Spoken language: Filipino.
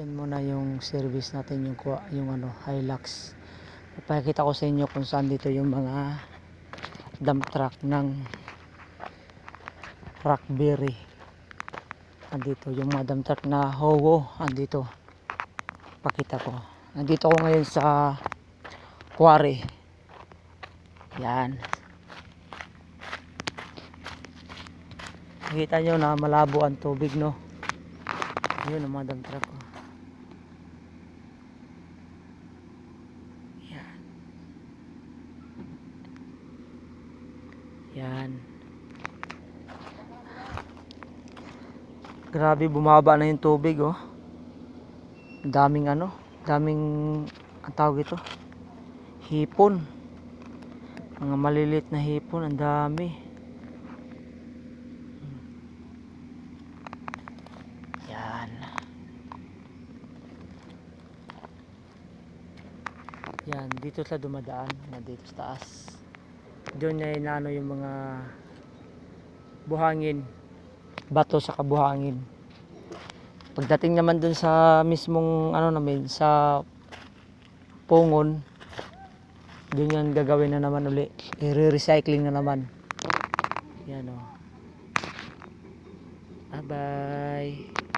Yan muna yung service natin yung yung ano Hilux. Ipakita ko sa inyo kung saan dito yung mga dump truck ng Rockberry. Andito yung mga dump truck na Howo andito. Pakita ko. Nandito ako ngayon sa quarry. Yan. Nakita nyo na malabo ang tubig no. Yun ang mga dump truck Yan. Grabe bumaba na yung tubig oh. Daming ano, daming ang tawag ito. Hipon. Mga malilit na hipon, ang dami. Yan. Yan, dito sila dumadaan, na dito sa taas. Doon niya inano yung mga buhangin, bato sa kabuhangin. Pagdating naman dun sa mismong ano namin, sa pungon, doon yan gagawin na naman uli. I-recycling na naman. Yan o. Bye-bye.